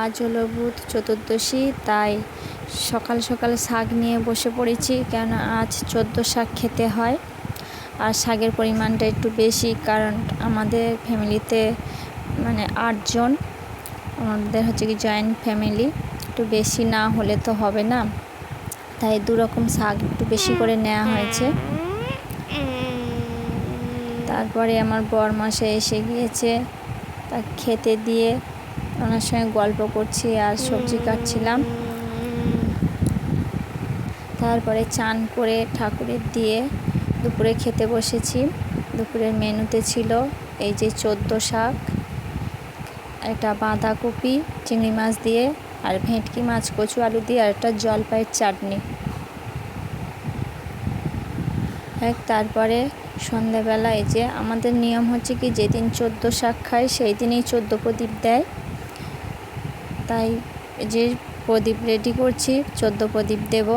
আজ হলো বুধ চতুর্দশী, তাই সকাল সকাল শাক নিয়ে বসে পড়েছি, কেন আজ চোদ্দ শাক খেতে হয়। আর শাকের পরিমাণটা একটু বেশি, কারণ আমাদের ফ্যামিলিতে মানে আটজন, আমাদের হচ্ছে কি জয়েন্ট ফ্যামিলি একটু বেশি না হলে তো হবে না। তাই দু রকম শাক একটু বেশি করে নেওয়া হয়েছে। তারপরে আমার বর মাসে এসে গিয়েছে, তা খেতে দিয়ে ওনার সঙ্গে গল্প করছি আর সবজি কাটছিলাম। তারপরে চান করে ঠাকুরের দিয়ে দুপুরে খেতে বসেছি। দুপুরের মেনুতে ছিল এই যে চোদ্দ শাক একটা বাঁধাকপি চিংড়ি মাছ দিয়ে আর ভেটকি মাছ কচু আলু দিয়ে আর একটা জলপাইয়ের চাটনি। এক তারপরে সন্ধ্যাবেলা এই যে আমাদের নিয়ম হচ্ছে কি যেদিন চোদ্দ শাক খায় সেই দিনেই চোদ্দ প্রদীপ দেয়। তাই যে প্রদীপ রেডি করছি, চোদ্দ প্রদীপ দেব।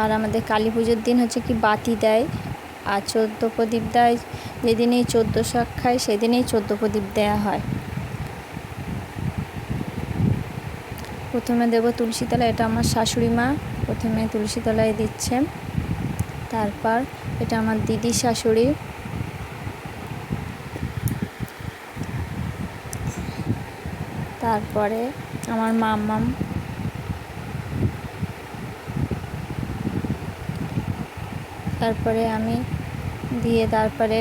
আর আমাদের কালী পুজোর দিন হচ্ছে কি বাতি দেয়, আর চোদ্দ প্রদীপ দেয়, যেদিনেই চোদ্দ শাক খায় সেদিনেই চোদ্দ প্রদীপ দেওয়া হয়। প্রথমে দেব তুলসী তলায় এটা আমার শাশুড়ি মা, প্রথমে তুলসী তলায় দিচ্ছে। তারপর এটা আমার দিদি শাশুড়ি। তারপরে আমার মাম্মাম। তারপরে আমি দিয়ে তারপরে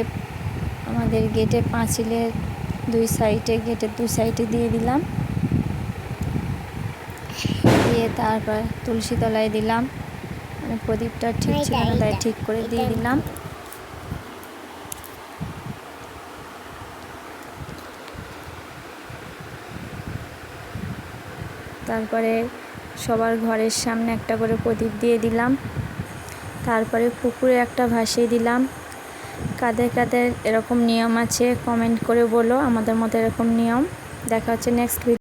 আমাদের গেটে পাঁচিলের দুই সাইডে, গেটের দুই সাইডে দিয়ে দিলাম। দিয়ে তারপর তুলসী তলায় দিলাম। মানে প্রদীপটা ঠিক ছিল না তাই ঠিক করে দিয়ে দিলাম। তারপরে সবার ঘরের সামনে একটা করে প্রদীপ দিয়ে দিলাম। তারপরে পুকুরে একটা ভাসিয়ে দিলাম। কাদের কাদের এরকম নিয়ম আছে কমেন্ট করে বলো। আমাদের মতো এরকম নিয়ম। দেখা হচ্ছে নেক্সট